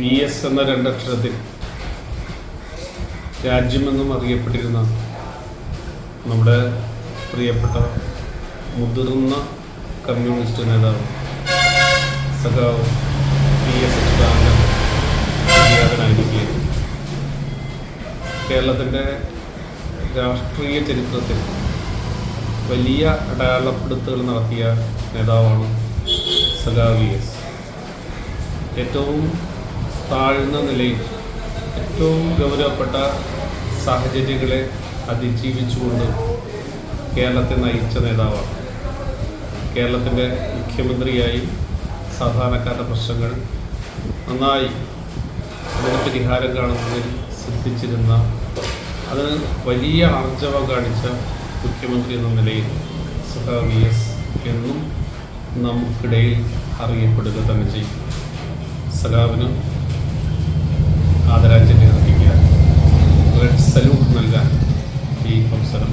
V S എന്ന രണ്ടക്ഷരത്തിൽ രാജ്യമെന്നും അറിയപ്പെട്ടിരുന്ന നമ്മുടെ പ്രിയപ്പെട്ട മുതിർന്ന കമ്മ്യൂണിസ്റ്റ് നേതാവ് സഖാവ് വി എസ് അച്യുതാനന്ദൻ കേരളത്തിന്റെ രാഷ്ട്രീയ ചരിത്രത്തിൽ വലിയ അടയാളപ്പെടുത്തുകൾ നടത്തിയ നേതാവാണ് സഖാവ് വി എസ് ഏറ്റവും താഴ്ന്ന നിലയിൽ ഏറ്റവും ഗൗരവപ്പെട്ട സാഹചര്യങ്ങളെ അതിജീവിച്ചുകൊണ്ട് കേരളത്തെ നയിച്ച നേതാവാണ്. കേരളത്തിന്റെ മുഖ്യമന്ത്രിയായി സാധാരണക്കാരുടെ പ്രശ്നങ്ങൾ നന്നായി അതിന് പരിഹാരം കാണുന്നതിൽ ശ്രദ്ധിച്ചിരുന്ന അതിന് വലിയ ആർജവം കാണിച്ച മുഖ്യമന്ത്രി എന്ന നിലയിൽ സഹ വി എസ് എന്നും നമുക്കിടയിൽ അറിയപ്പെടുക തന്നെ ചെയ്യും. സഖാവിന് ആദരാഞ്ജലി അർപ്പിക്കാൻ റെഡ് സല്യൂട്ട് നൽകാൻ ഈ അവസരം